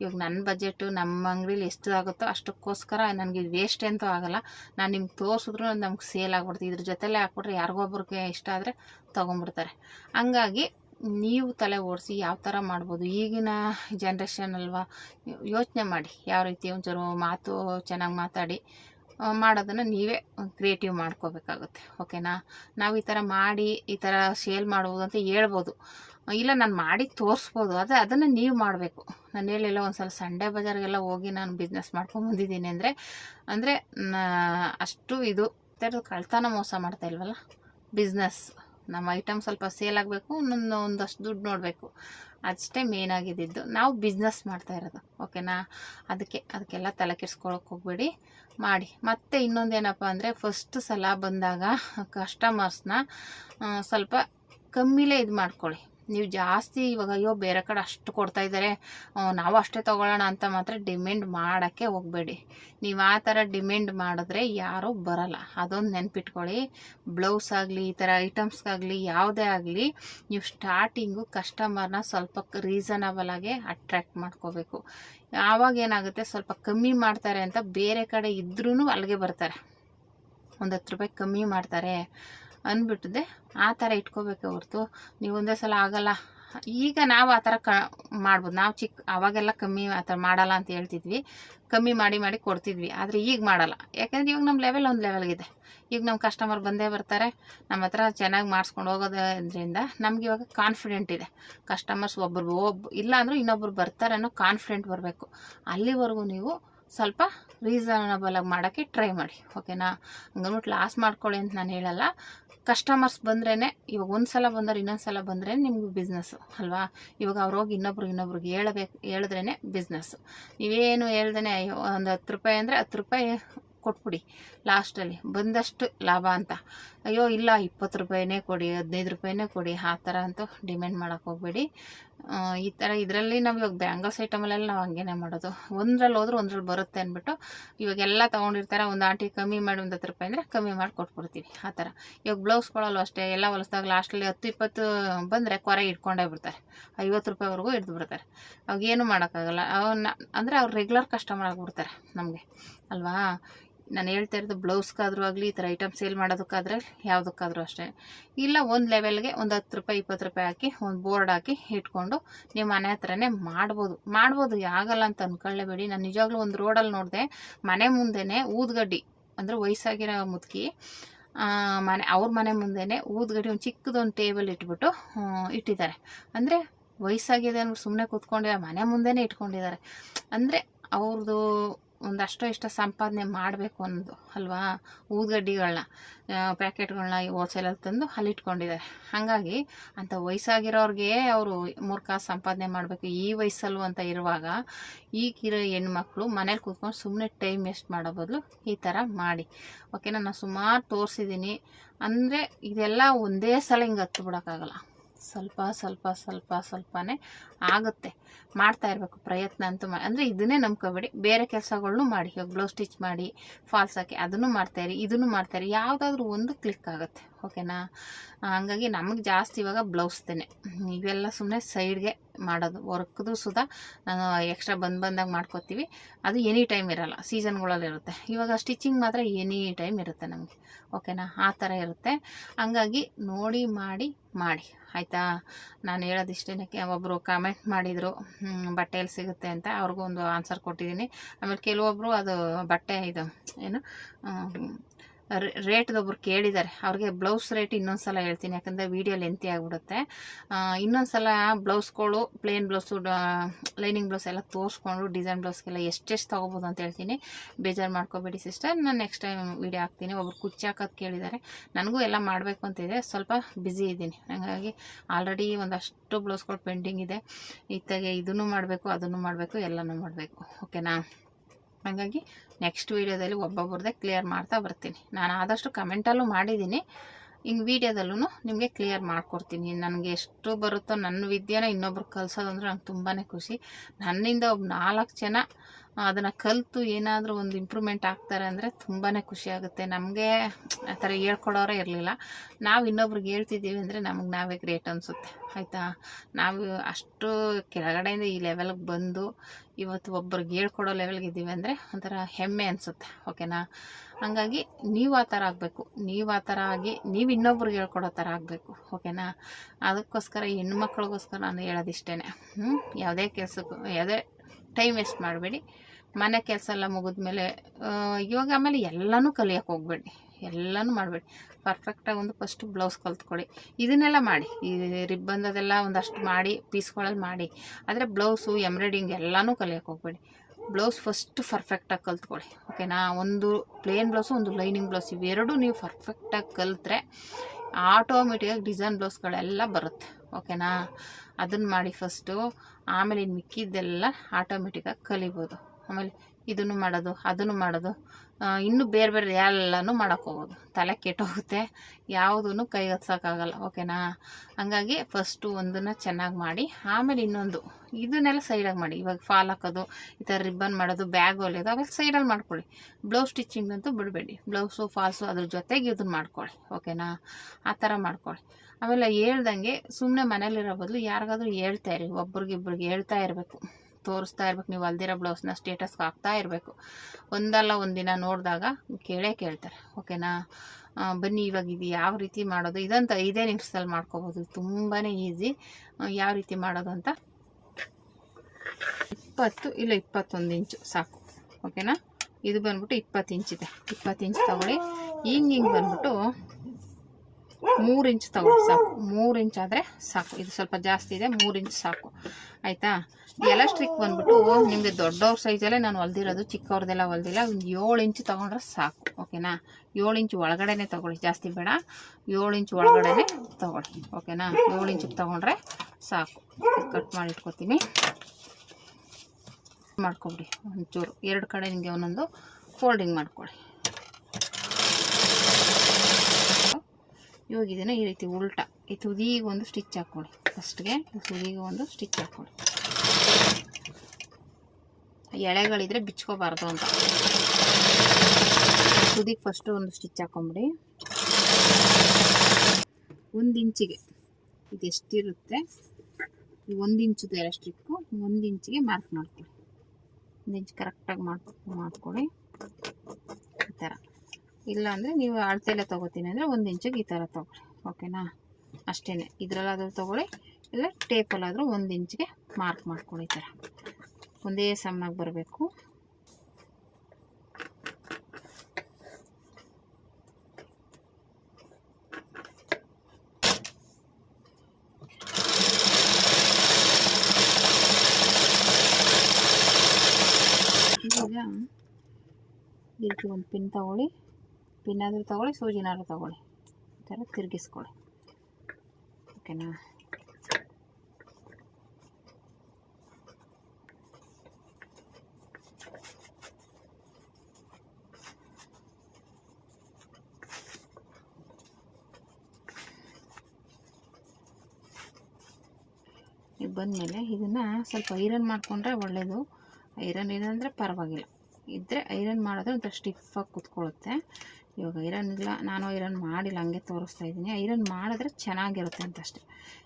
Speaker 1: ಇವಾಗ ನನ್ನ ಬಜೆಟು ನಮ್ಮ ಅಂಗಡೀಲಿ ಎಷ್ಟು ಆಗುತ್ತೋ ಅಷ್ಟಕ್ಕೋಸ್ಕರ ನನಗೆ ವೇಸ್ಟ್ ಅಂತೂ ಆಗಲ್ಲ. ನಾನು ನಿಮ್ಗೆ ತೋರಿಸಿದ್ರು ನಮ್ಗೆ ಸೇಲ್ ಆಗ್ಬಿಡ್ತು ಇದ್ರ ಜೊತೆಲೇ ಹಾಕ್ಬಿಟ್ರೆ ಯಾರಿಗೊಬ್ರಿಗೆ ಇಷ್ಟ ಆದರೆ ತೊಗೊಂಬಿಡ್ತಾರೆ ಹಂಗಾಗಿ ನೀವು ತಲೆ ಓಡಿಸಿ ಯಾವ ಥರ ಮಾಡ್ಬೋದು ಈಗಿನ ಜನ್ರೇಷನ್ ಅಲ್ವಾ? ಯೋಚನೆ ಮಾಡಿ ಯಾವ ರೀತಿ ಒಂಚೂರು ಮಾತು ಚೆನ್ನಾಗಿ ಮಾತಾಡಿ ಮಾಡೋದನ್ನು ನೀವೇ ಕ್ರಿಯೇಟಿವ್ ಮಾಡ್ಕೋಬೇಕಾಗುತ್ತೆ ಓಕೆನಾ ನಾವು ಈ ಥರ ಮಾಡಿ, ಈ ಥರ ಸೇಲ್ ಮಾಡ್ಬೋದು ಅಂತ ಹೇಳ್ಬೋದು. ಇಲ್ಲ, ನಾನು ಮಾಡಿ ತೋರಿಸ್ಬೋದು, ಆದರೆ ಅದನ್ನು ನೀವು ಮಾಡಬೇಕು. ನಾನು ಹೇಳಿಲ್ಲ ಒಂದು ಸಲ ಸಂಡೇ ಬಜಾರ್ಗೆಲ್ಲ ಹೋಗಿ ನಾನು ಬಿಸ್ನೆಸ್ ಮಾಡ್ಕೊಂಬಂದಿದ್ದೀನಿ ಅಂದರೆ ಅಂದರೆ ಅಷ್ಟು ಇದು ಥರದ ಕಳ್ತನ ಮೋಸ ಮಾಡ್ತಾ ಇಲ್ವಲ್ಲ? ಬಿಸ್ನೆಸ್ ನಮ್ಮ ಐಟಮ್ ಸ್ವಲ್ಪ ಸೇಲ್ ಆಗಬೇಕು, ಇನ್ನೊಂದು ಒಂದಷ್ಟು ದುಡ್ಡು ನೋಡಬೇಕು. ಅಷ್ಟೇ ಮೇನ್ ಆಗಿದ್ದಿದ್ದು. ನಾವು ಬಿಸ್ನೆಸ್ ಮಾಡ್ತಾ ಇರೋದು ಓಕೆನಾ ಅದಕ್ಕೆ, ಅದಕ್ಕೆಲ್ಲ ತಲೆ ಕೆಡ್ಸ್ಕೊಳಕ್ಕೆ ಹೋಗ್ಬೇಡಿ. ಮಾಡಿ. ಮತ್ತೆ ಇನ್ನೊಂದೇನಪ್ಪ ಅಂದರೆ ಫಸ್ಟ್ ಸಲ ಬಂದಾಗ ಕಸ್ಟಮರ್ಸ್ನ ಸ್ವಲ್ಪ ಕಮ್ಮಿಲೇ ಇದು ಮಾಡ್ಕೊಳ್ಳಿ. ನೀವು ಜಾಸ್ತಿ ಇವಾಗ ಅಯ್ಯೋ ಬೇರೆ ಕಡೆ ಅಷ್ಟು ಕೊಡ್ತಾ ಇದ್ದಾರೆ ನಾವು ಅಷ್ಟೇ ತೊಗೊಳ್ಳೋಣ ಅಂತ ಮಾತ್ರ ಡಿಮ್ಯಾಂಡ್ ಮಾಡೋಕ್ಕೆ ಹೋಗಬೇಡಿ. ನೀವು ಆ ಥರ ಡಿಮ್ಯಾಂಡ್ ಮಾಡಿದ್ರೆ ಯಾರೂ ಬರಲ್ಲ. ಅದೊಂದು ನೆನ್ಪಿಟ್ಕೊಳ್ಳಿ. ಬ್ಲೌಸ್ ಆಗಲಿ, ಈ ಥರ ಐಟಮ್ಸ್ಗಾಗಲಿ ಯಾವುದೇ ಆಗಲಿ, ನೀವು ಸ್ಟಾರ್ಟಿಂಗು ಕಸ್ಟಮರ್ನ ಸ್ವಲ್ಪ ರೀಸನಬಲ್ ಆಗಿ ಅಟ್ರ್ಯಾಕ್ಟ್ ಮಾಡ್ಕೋಬೇಕು. ಆವಾಗ ಏನಾಗುತ್ತೆ, ಸ್ವಲ್ಪ ಕಮ್ಮಿ ಮಾಡ್ತಾರೆ ಅಂತ ಬೇರೆ ಕಡೆ ಇದ್ರೂ ಅಲ್ಲಿಗೆ ಬರ್ತಾರೆ. ಒಂದು ಹತ್ತು ರೂಪಾಯಿ ಕಮ್ಮಿ ಮಾಡ್ತಾರೆ. ಅಂದ್ಬಿಟ್ಟಿದೆ ಆ ಥರ ಇಟ್ಕೋಬೇಕೆ ಹೊರ್ತು ನೀವು ಒಂದೇ ಸಲ ಆಗಲ್ಲ. ಈಗ ನಾವು ಆ ಥರ ಕ ಮಾಡ್ಬೋದು. ನಾವು ಚಿಕ್ಕ ಅವಾಗೆಲ್ಲ ಕಮ್ಮಿ ಆ ಥರ ಮಾಡಲ್ಲ ಅಂತ ಹೇಳ್ತಿದ್ವಿ. ಕಮ್ಮಿ ಮಾಡಿ ಮಾಡಿ ಕೊಡ್ತಿದ್ವಿ. ಆದರೆ ಈಗ ಮಾಡಲ್ಲ. ಯಾಕಂದ್ರೆ ಇವಾಗ ನಮ್ಮ ಲೆವೆಲ್ ಒಂದು ಲೆವೆಲ್ಗಿದೆ ಈಗ ನಮ್ಮ ಕಸ್ಟಮರ್ ಬಂದೇ ಬರ್ತಾರೆ. ನಮ್ಮ ಹತ್ರ ಚೆನ್ನಾಗಿ ಮಾಡಿಸ್ಕೊಂಡು ಹೋಗೋದ್ರಿಂದ ನಮ್ಗೆ ಇವಾಗ ಕಾನ್ಫಿಡೆಂಟ್ ಇದೆ. ಕಸ್ಟಮರ್ಸ್ ಒಬ್ಬರು ಒಬ್ಬ ಇಲ್ಲ ಅಂದರೂ ಇನ್ನೊಬ್ರು ಬರ್ತಾರೆ ಅನ್ನೋ ಕಾನ್ಫಿಡೆಂಟ್ ಬರಬೇಕು. ಅಲ್ಲಿವರೆಗೂ ನೀವು ಸ್ವಲ್ಪ ರೀಸನಬಲಾಗಿ ಮಾಡೋಕ್ಕೆ ಟ್ರೈ ಮಾಡಿ ಓಕೆನಾ ಹಂಗನ್ಬಿಟ್ಟು ಲಾಸ್ ಮಾಡ್ಕೊಳ್ಳಿ ಅಂತ ನಾನು ಹೇಳಲ್ಲ. ಕಸ್ಟಮರ್ಸ್ ಬಂದ್ರೇ ಇವಾಗ ಒಂದು ಸಲ ಬಂದರೆ ಇನ್ನೊಂದು ಸಲ ಬಂದರೆ ನಿಮ್ಗೆ ಬಿಸ್ನೆಸ್ಸು ಅಲ್ವಾ? ಇವಾಗ ಅವ್ರು ಹೋಗಿ ಇನ್ನೊಬ್ರಿಗೆ ಇನ್ನೊಬ್ರಿಗೆ ಹೇಳಬೇಕು ಹೇಳಿದ್ರೇ ಬಿಸ್ನೆಸ್ಸು ನೀವೇನು ಹೇಳ್ದೇ ಒಂದು ಹತ್ತು ರೂಪಾಯಿ ಅಂದರೆ ಹತ್ತು ರೂಪಾಯಿ ಕೊಟ್ಬಿಡಿ ಲಾಸ್ಟಲ್ಲಿ ಬಂದಷ್ಟು ಲಾಭ ಅಂತ. ಅಯ್ಯೋ, ಇಲ್ಲ, ಇಪ್ಪತ್ತು ರೂಪಾಯಿನೇ ಕೊಡಿ, ಹದಿನೈದು ರೂಪಾಯಿನೇ ಕೊಡಿ, ಆ ಥರ ಅಂತೂ ಡಿಮ್ಯಾಂಡ್ ಮಾಡೋಕ್ಕೆ ಹೋಗ್ಬೇಡಿ. ಈ ಥರ ಇದರಲ್ಲಿ ನಾವು ಇವಾಗ ಬ್ಯಾಂಗಲ್ಸ್ ಐಟಮಲ್ಲೆಲ್ಲ ನಾವು ಹಂಗೇನೆ ಮಾಡೋದು. ಒಂದ್ರಲ್ಲಿ ಹೋದ್ರೆ ಒಂದ್ರಲ್ಲಿ ಬರುತ್ತೆ ಅಂದ್ಬಿಟ್ಟು ಇವಾಗೆಲ್ಲ ತೊಗೊಂಡಿರ್ತಾರೆ, ಒಂದು ಆಂಟಿ ಕಮ್ಮಿ ಮಾಡಿ ಒಂದು ಹತ್ತು ರೂಪಾಯಿ ಅಂದರೆ ಕಮ್ಮಿ ಮಾಡಿ ಕೊಟ್ಬಿಡ್ತೀವಿ, ಆ ಥರ ಇವಾಗ ಬ್ಲೌಸ್ಗಳಲ್ಲೂ ಅಷ್ಟೇ, ಎಲ್ಲ ಹೊಲಸ್ದಾಗ ಲಾಸ್ಟಲ್ಲಿ ಹತ್ತು ಇಪ್ಪತ್ತು ಬಂದರೆ ಕೊರೆ ಇಟ್ಕೊಂಡೇ ಬಿಡ್ತಾರೆ. ಐವತ್ತು ರೂಪಾಯಿವರೆಗೂ ಹಿಡ್ದು ಬಿಡ್ತಾರೆ. ಅವಾಗ ಏನು ಮಾಡೋಕ್ಕಾಗಲ್ಲ. ಅವನ್ನ ಅಂದರೆ ಅವ್ರು ರೆಗ್ಯುಲರ್ ಕಸ್ಟಮರ್ ಆಗಿಬಿಡ್ತಾರೆ ನಮಗೆ, ಅಲ್ವಾ? ನಾನು ಹೇಳ್ತಾ ಇರೋದು ಬ್ಲೌಸ್ಗಾದ್ರೂ ಆಗಲಿ, ಈ ಥರ ಐಟಮ್ ಸೇಲ್ ಮಾಡೋದಕ್ಕಾದ್ರೆ ಯಾವುದಕ್ಕಾದ್ರೂ ಅಷ್ಟೇ. ಇಲ್ಲ, ಒಂದು ಲೆವೆಲ್ಗೆ ಒಂದು ಹತ್ತು ರೂಪಾಯಿ, ಇಪ್ಪತ್ತು ರೂಪಾಯಿ ಹಾಕಿ, ಒಂದು ಬೋರ್ಡ್ ಹಾಕಿ ಇಟ್ಕೊಂಡು ನೀವು ಮನೆ ಹತ್ರನೇ ಮಾಡ್ಬೋದು. ಮಾಡ್ಬೋದು ಆಗಲ್ಲ ಅಂತ ಅಂದ್ಕೊಳ್ಳೇಬೇಡಿ ನಾನು ನಿಜವಾಗ್ಲೂ ಒಂದು ರೋಡಲ್ಲಿ ನೋಡಿದೆ, ಮನೆ ಮುಂದೆನೇ ಊದ್ಗಡ್ಡಿ, ಅಂದರೆ ವಯಸ್ಸಾಗಿರೋ ಮುದುಕಿ ಮನೆ, ಅವ್ರ ಮನೆ ಮುಂದೆನೇ ಊದ್ಗಡ್ಡಿ ಒಂದು ಚಿಕ್ಕದೊಂದು ಟೇಬಲ್ ಇಟ್ಬಿಟ್ಟು ಇಟ್ಟಿದ್ದಾರೆ. ಅಂದರೆ ವಯಸ್ಸಾಗಿದೆ ಅಂದ್ರೆ ಸುಮ್ಮನೆ ಕೂತ್ಕೊಂಡಿದ್ದಾರೆ ಮನೆ ಮುಂದೆನೇ ಇಟ್ಕೊಂಡಿದ್ದಾರೆ. ಅಂದರೆ ಅವ್ರದ್ದು ಒಂದಷ್ಟು ಇಷ್ಟ ಸಂಪಾದನೆ ಮಾಡಬೇಕು ಅನ್ನೋದು, ಅಲ್ವಾ? ಊದ್ಗಡ್ಡಿಗಳನ್ನ ಪ್ಯಾಕೆಟ್ಗಳನ್ನ ಹೋಲ್ಸೇಲಲ್ಲಿ ತಂದು ಅಲ್ಲಿ ಇಟ್ಕೊಂಡಿದ್ದಾರೆ. ಹಾಗಾಗಿ ಅಂಥ ವಯಸ್ಸಾಗಿರೋರಿಗೆ ಅವರು ಮೂರು ಸಂಪಾದನೆ ಮಾಡಬೇಕು ಈ ವಯಸ್ಸಲ್ಲೂ ಅಂತ ಇರುವಾಗ ಈಗಿರೋ ಹೆಣ್ಮಕ್ಳು ಮನೇಲಿ ಕೂತ್ಕೊಂಡು ಸುಮ್ಮನೆ ಟೈಮ್ ವೇಸ್ಟ್ ಮಾಡೋ ಬದಲು ಈ ಥರ ಮಾಡಿ. ಓಕೆ ನಾನು ಸುಮಾರು ತೋರಿಸಿದ್ದೀನಿ. ಅಂದರೆ ಇದೆಲ್ಲ ಒಂದೇ ಸಲ ಹಿಂಗೆ ಹತ್ತು ಬಿಡೋಕ್ಕಾಗಲ್ಲ ಸ್ವಲ್ಪ ಸ್ವಲ್ಪ ಸ್ವಲ್ಪ, ಸ್ವಲ್ಪನೇ ಆಗುತ್ತೆ. ಮಾಡ್ತಾ ಇರಬೇಕು, ಪ್ರಯತ್ನ ಅಂತೂ ಮಾ, ಅಂದರೆ ಇದನ್ನೇ ನಂಬ್ಕೋಬೇಡಿ. ಬೇರೆ ಕೆಲಸಗಳ್ನು ಮಾಡಿ ಬ್ಲೌಸ್ ಸ್ಟಿಚ್ ಮಾಡಿ ಫಾಲ್ಸ್ ಹಾಕಿ, ಅದನ್ನು ಮಾಡ್ತಾಯಿರಿ ಇದನ್ನು ಮಾಡ್ತಾಯಿರಿ ಯಾವುದಾದ್ರೂ ಒಂದು ಕ್ಲಿಕ್ ಆಗುತ್ತೆ. ಓಕೆನಾ? ಹಂಗಾಗಿ ನಮಗೆ ಜಾಸ್ತಿ ಇವಾಗ ಬ್ಲೌಸ್ದೇನೆ ಇವೆಲ್ಲ ಸುಮ್ಮನೆ ಸೈಡ್ಗೆ ಮಾಡೋದು. ವರ್ಕ್ದು ಸುಧಾ ನಾನು ಎಕ್ಸ್ಟ್ರಾ ಬಂದು ಬಂದಾಗ ಮಾಡ್ಕೋತೀವಿ. ಅದು ಎನಿ ಟೈಮ್ ಇರಲ್ಲ. ಸೀಸನ್ಗಳಲ್ಲಿ ಇರುತ್ತೆ. ಇವಾಗ ಸ್ಟಿಚಿಂಗ್ ಮಾತ್ರ ಎನಿ ಟೈಮ್ ಇರುತ್ತೆ ನಮಗೆ. ಓಕೆನಾ? ಆ ಥರ ಇರುತ್ತೆ. ಹಂಗಾಗಿ ನೋಡಿ, ಮಾಡಿ ಮಾಡಿ. ಆಯಿತಾ? ನಾನು ಹೇಳೋದಿಷ್ಟೇನಕ್ಕೆ ಒಬ್ಬರು ಕಮೆಂಟ್ ಮಾಡಿದರು ಬಟ್ಟೆಯಲ್ಲಿ ಸಿಗುತ್ತೆ ಅಂತ ಅವ್ರಿಗೂ ಒಂದು ಆನ್ಸರ್ ಕೊಟ್ಟಿದ್ದೀನಿ ಆಮೇಲೆ ಕೆಲವೊಬ್ಬರು ಅದು ಬಟ್ಟೆ ಇದು, ಏನು ರೇಟ್ದೊಬ್ರು ಕೇಳಿದ್ದಾರೆ ಅವ್ರಿಗೆ ಬ್ಲೌಸ್ ರೇಟ್ ಇನ್ನೊಂದು ಸಲ ಹೇಳ್ತೀನಿ. ಯಾಕಂದರೆ ವೀಡಿಯೋ ಲೆಂತಿ ಆಗಿಬಿಡುತ್ತೆ. ಇನ್ನೊಂದು ಸಲ ಬ್ಲೌಸ್ಗಳು ಪ್ಲೇನ್ ಬ್ಲೌಸು ಲೈನಿಂಗ್ ಬ್ಲೌಸ್ ಎಲ್ಲ ತೋರಿಸ್ಕೊಂಡು ಡಿಸೈನ್ ಬ್ಲೌಸ್ಗೆಲ್ಲ ಎಷ್ಟೆಷ್ಟು ತೊಗೋಬೋದು ಅಂತ ಹೇಳ್ತೀನಿ. ಬೇಜಾರು ಮಾಡ್ಕೋಬೇಡಿ ಸಿಸ್ಟರ್ ನಾನು ನೆಕ್ಸ್ಟ್ ಟೈಮ್ ವೀಡಿಯೋ ಹಾಕ್ತೀನಿ. ಒಬ್ರು ಕುಚ್ಚಿ ಹಾಕೋದು ಕೇಳಿದ್ದಾರೆ ನನಗೂ ಎಲ್ಲ ಮಾಡಬೇಕು ಅಂತಿದೆ ಸ್ವಲ್ಪ ಬ್ಯುಸಿ ಇದ್ದೀನಿ. ಹಾಗಾಗಿ ಆಲ್ರೆಡಿ ಒಂದಷ್ಟು ಬ್ಲೌಸ್ಗಳು ಪೆಂಡಿಂಗ್ ಇದೆ. ಇತ್ತಾಗೆ ಇದನ್ನು ಮಾಡಬೇಕು, ಅದನ್ನು ಮಾಡಬೇಕು, ಎಲ್ಲನೂ ಮಾಡಬೇಕು. ಓಕೆನಾ ಹಾಗಾಗಿ ನೆಕ್ಸ್ಟ್ ವೀಡಿಯೋದಲ್ಲಿ ಒಬ್ಬೊಬ್ಬರದೇ ಕ್ಲಿಯರ್ ಮಾಡ್ತಾ ಬರ್ತೀನಿ. ನಾನು ಆದಷ್ಟು ಕಮೆಂಟಲ್ಲೂ ಮಾಡಿದ್ದೀನಿ. ಹಿಂಗೆ ವೀಡಿಯೋದಲ್ಲೂ ನಿಮಗೆ ಕ್ಲಿಯರ್ ಮಾಡಿಕೊಡ್ತೀನಿ. ನನಗೆ ಎಷ್ಟು ಬರುತ್ತೋ ನನ್ನ ವಿದ್ಯೆನ ಇನ್ನೊಬ್ರು ಕಲಿಸೋದಂದ್ರೆ ನಂಗೆ ತುಂಬಾ ಖುಷಿ. ನನ್ನಿಂದ ಒಬ್ಬ ನಾಲ್ಕು ಜನ ಅದನ್ನು ಕಲಿತು ಏನಾದರೂ ಒಂದು ಇಂಪ್ರೂವ್ಮೆಂಟ್ ಆಗ್ತಾರೆ ಅಂದರೆ ತುಂಬಾ ಖುಷಿ ಆಗುತ್ತೆ. ನಮಗೆ ಆ ಥರ ಹೇಳ್ಕೊಡೋರೇ ಇರಲಿಲ್ಲ. ನಾವು ಇನ್ನೊಬ್ರಿಗೆ ಹೇಳ್ತಿದ್ದೀವಿ ಅಂದರೆ ನಮಗೆ ನಾವೇ ಗ್ರೇಟ್ ಅನಿಸುತ್ತೆ. ಆಯಿತಾ? ನಾವು ಅಷ್ಟು ಕೆಳಗಡೆಯಿಂದ ಈ ಲೆವೆಲ್ಗೆ ಬಂದು ಇವತ್ತು ಒಬ್ರಿಗೆ ಹೇಳ್ಕೊಡೋ ಲೆವೆಲ್ಗೆ ಇದ್ದೀವಿ ಅಂದರೆ ಒಂಥರ ಹೆಮ್ಮೆ ಅನಿಸುತ್ತೆ. ಓಕೆನಾ ಹಂಗಾಗಿ ನೀವು ಆ ಥರ ಆಗಬೇಕು. ನೀವು ಆ ಥರ ಆಗಿ ನೀವು ಇನ್ನೊಬ್ರಿಗೆ ಹೇಳ್ಕೊಡೋ ಥರ ಆಗಬೇಕು. ಓಕೆನಾ ಅದಕ್ಕೋಸ್ಕರ ಹೆಣ್ಮಕ್ಳಿಗೋಸ್ಕರ ನಾನು ಹೇಳೋದಿಷ್ಟೇ ಹ್ಞೂ ಯಾವುದೇ ಕೆಲಸಕ್ಕೂ, ಯಾವುದೇ ಟೈಮ್ ವೇಸ್ಟ್ ಮಾಡಬೇಡಿ. ಮನೆ ಕೆಲಸ ಎಲ್ಲ ಮುಗಿದ್ಮೇಲೆ ಇವಾಗ ಆಮೇಲೆ ಎಲ್ಲನೂ ಕಲಿಯೋಕೆ ಹೋಗಬೇಡಿ. ಎಲ್ಲನೂ ಮಾಡಬೇಡಿ. ಪರ್ಫೆಕ್ಟಾಗಿ ಒಂದು ಫಸ್ಟ್ ಬ್ಲೌಸ್ ಕಲ್ತ್ಕೊಳ್ಳಿ. ಇದನ್ನೆಲ್ಲ ಮಾಡಿ. ಈ ರಿಬ್ಬಂದದೆಲ್ಲ ಒಂದಷ್ಟು ಮಾಡಿ ಪೀಸ್ಗಳಲ್ಲಿ ಮಾಡಿ. ಆದರೆ ಬ್ಲೌಸು ಎಂಬ್ರಾಯ್ಡಿಂಗ್ ಎಲ್ಲನೂ ಕಲಿಯೋಕೆ ಹೋಗಬೇಡಿ. ಬ್ಲೌಸ್ ಫಸ್ಟ್ ಪರ್ಫೆಕ್ಟಾಗಿ ಕಲ್ತ್ಕೊಳ್ಳಿ. ಓಕೆನಾ ಒಂದು ಪ್ಲೇನ್ ಬ್ಲೌಸು ಒಂದು ಲೈನಿಂಗ್ ಬ್ಲೌಸ್ ಇವೆರಡು ನೀವು ಪರ್ಫೆಕ್ಟಾಗಿ ಕಲಿತ್ರೆ ಆಟೋಮೆಟಿಕಾಗಿ ಡಿಸೈನ್ ಬ್ಲೌಸ್ಗಳೆಲ್ಲ ಬರುತ್ತೆ. ಓಕೆನಾ ಅದನ್ನು ಮಾಡಿ ಫಸ್ಟು ಆಮೇಲೆ ಇನ್ನು ಮಿಕ್ಕಿದ್ದೆಲ್ಲ ಆಟೋಮೆಟಿಕಾಗಿ ಕಲಿಬೋದು. ಆಮೇಲೆ ಇದನ್ನು ಮಾಡೋದು, ಅದನ್ನು ಮಾಡೋದು ಇನ್ನೂ ಬೇರೆ ಬೇರೆ ಎಲ್ಲನೂ ಮಾಡೋಕ್ಕೋಗೋದು ತಲೆ ಕೆಟ್ಟೋಗುತ್ತೆ ಯಾವುದೂ ಕೈಗತ್ಸೋಕ್ಕಾಗಲ್ಲ ಓಕೆನಾ ಹಂಗಾಗಿ ಫಸ್ಟು ಒಂದನ್ನು ಚೆನ್ನಾಗಿ ಮಾಡಿ, ಆಮೇಲೆ ಇನ್ನೊಂದು, ಇದನ್ನೆಲ್ಲ ಸೈಡಾಗಿ ಮಾಡಿ. ಇವಾಗ ಫಾಲ್ ಹಾಕೋದು, ಈ ಥರ ರಿಬ್ಬನ್ ಮಾಡೋದು ಬ್ಯಾಗ್ ಹೊಲಿಯೋದು, ಆಮೇಲೆ ಸೈಡಲ್ಲಿ ಮಾಡ್ಕೊಳ್ಳಿ. ಬ್ಲೌಸ್ ಸ್ಟಿಚಿಂಗ್ ಅಂತೂ ಬಿಡಬೇಡಿ. ಬ್ಲೌಸು ಫಾಲ್ಸು ಅದ್ರ ಜೊತೆಗೆ ಇದನ್ನು ಮಾಡ್ಕೊಳ್ಳಿ ಓಕೆನಾ ಆ ಥರ ಮಾಡ್ಕೊಳ್ಳಿ. ಆಮೇಲೆ ಹೇಳ್ದಂಗೆ ಸುಮ್ಮನೆ ಮನೇಲಿರೋ ಬದಲು ಯಾರಿಗಾದ್ರೂ ಹೇಳ್ತಾ ಇರಿ, ಒಬ್ರಿಗಿಬ್ರಿಗೆ ಹೇಳ್ತಾ ಇರಬೇಕು. ತೋರಿಸ್ತಾ ಇರ್ಬೇಕು, ನೀವು ಹೊಲ್ದಿರೋ ಬ್ಲೌಸ್ನ ಸ್ಟೇಟಸ್ಗೆ ಹಾಕ್ತಾ ಇರಬೇಕು. ಒಂದಲ್ಲ ಒಂದಿನ ನೋಡಿದಾಗ ಕೇಳೇ ಕೇಳ್ತಾರೆ. ಓಕೆನಾ? ಬನ್ನಿ ಇವಾಗ ಇದು ಯಾವ ರೀತಿ ಮಾಡೋದು? ಇದಂತ ಇದೇ ನಿಮಿಷದಲ್ಲಿ ಮಾಡ್ಕೋಬೋದು. ತುಂಬಾ ಈಸಿ. ಯಾವ ರೀತಿ ಮಾಡೋದು ಅಂತ? ಇಪ್ಪತ್ತು ಇಲ್ಲ ಇಪ್ಪತ್ತೊಂದು ಇಂಚು, ಸಾಕು. ಓಕೆನಾ? ಇದು ಬಂದ್ಬಿಟ್ಟು ಇಪ್ಪತ್ತು ಇಂಚಿದೆ. ಇಪ್ಪತ್ತು ಇಂಚ್ ತಗೊಳ್ಳಿ. ಹಿಂಗೆ ಹಿಂಗೆ ಬಂದ್ಬಿಟ್ಟು ಮೂರು ಇಂಚ್ ತಗೊಳ್ಳಿ ಸಾಕು. ಮೂರು ಇಂಚ್ ಆದರೆ ಸಾಕು. ಇದು ಸ್ವಲ್ಪ ಜಾಸ್ತಿ ಇದೆ, ಮೂರು ಇಂಚ್ ಸಾಕು. ಆಯಿತಾ? ಎಲಾಸ್ಟ್ರಿಕ್ ಬಂದ್ಬಿಟ್ಟು ನಿಮಗೆ ದೊಡ್ಡವ್ರ ಸೈಜಲ್ಲೇ ನಾನು ಹೊಲ್ದಿರೋದು ಚಿಕ್ಕವ್ರದ್ದೆಲ್ಲ ಹೊಲ್ದಿಲ್ಲ. ಒಂದು ಏಳು ಇಂಚ್ ತೊಗೊಂಡ್ರೆ ಸಾಕು, ಓಕೆನಾ? ಏಳು ಇಂಚ್ ಒಳಗಡೆನೆ ತೊಗೊಳ್ಳಿ, ಜಾಸ್ತಿ ಬೇಡ. ಏಳು ಇಂಚ್ ಒಳಗಡೆನೆ ತೊಗೊಳ್ಳಿ, ಓಕೆನಾ? ಏಳು ಇಂಚ್ ತೊಗೊಂಡ್ರೆ ಸಾಕು. ಕಟ್ ಮಾಡಿ ಇಟ್ಕೊತೀನಿ. ಮಾಡ್ಕೊಬಿಡಿ, ಒಂಚೂರು. ಎರಡು ಕಡೆ ನಿಮಗೆ ಒಂದೊಂದು ಫೋಲ್ಡಿಂಗ್ ಮಾಡ್ಕೊಳ್ಳಿ ಇವಾಗ ಇದನ್ನು ಈ ರೀತಿ ಉಲ್ಟಾ. ಈ ತುದಿಗೆ ಒಂದು ಸ್ಟಿಚ್ ಹಾಕ್ಕೊಳ್ಳಿ. ಫಸ್ಟ್ಗೆ ತುದಿಗೆ ಒಂದು ಸ್ಟಿಚ್ ಹಾಕ್ಕೊಳ್ಳಿ. ಎಳೆಗಳಿದ್ರೆ ಬಿಚ್ಕೋಬಾರ್ದು ಅಂತ. ತುದಿಗೆ ಫಸ್ಟು ಒಂದು ಸ್ಟಿಚ್ ಹಾಕೊಂಬಿಡಿ. ಒಂದು ಇಂಚಿಗೆ. ಇದೆಷ್ಟಿರುತ್ತೆ ಒಂದು ಈ ಒಂದು ಸ್ಟಿಕ್ಕು ಒಂದು ಇಂಚಿಗೆ ಮಾರ್ಕ್ ಮಾಡ್ಕೊಳ್ಳಿ. ಒಂದು ಇಂಚ್ ಕರೆಕ್ಟಾಗಿ ಮಾಡ್ಕೊ ಮಾಡ್ಕೊಳ್ಳಿ. ಈ ಥರ ಇಲ್ಲ ಅಂದರೆ ನೀವು ಅಳತೆಲ್ಲ ತೊಗೋತೀನಿ ಅಂದರೆ ಒಂದು ಇಂಚಿಗೆ ಈ ಥರ ತೊಗೊಳ್ಳಿ. ಓಕೆನಾ ಅಷ್ಟೇ ಇದರಲ್ಲಾದರೂ ತೊಗೊಳ್ಳಿ. ಇಲ್ಲ ಟೇಪಲ್ಲಾದರೂ ಒಂದು ಇಂಚಿಗೆ ಮಾರ್ಕ್ ಮಾಡ್ಕೊಳ್ಳಿ ಈ ಥರ ಒಂದೇ ಸಮನಾಗಿ ಬರಬೇಕು. ಈಗ ಇದಕ್ಕೆ ಒಂದು ಪಿನ್ ತಗೊಳ್ಳಿ. ಪಿನ್ ಆದರೂ ತಗೊಳ್ಳಿ, ಸೂಜಿನಾದರೂ ತಗೊಳ್ಳಿ. ಈ ಥರ ತಿರುಗಿಸ್ಕೊಳ್ಳಿ. ಓಕೆನಾ? ಬಂದಮೇಲೆ ಇದನ್ನು ಸ್ವಲ್ಪ ಐರನ್ ಮಾಡಿಕೊಂಡ್ರೆ ಒಳ್ಳೆಯದು ಐರನ್ ಇದಂದರೆ ಪರವಾಗಿಲ್ಲ. ಇದ್ದರೆ ಐರನ್ ಮಾಡಿದ್ರೆ ಒಂಥರ ಸ್ಟಿಫಾಗಿ ಕುತ್ಕೊಳ್ಳುತ್ತೆ. ಇವಾಗ ಐರನ್ ಇಲ್ಲ, ನಾನು ಐರನ್ ಮಾಡಿಲ್ಲ, ಹಂಗೆ ತೋರಿಸ್ತಾ ಇದ್ದೀನಿ. ಐರನ್ ಮಾಡಿದ್ರೆ ಚೆನ್ನಾಗಿರುತ್ತೆ ಅಂತ ಅಷ್ಟೇ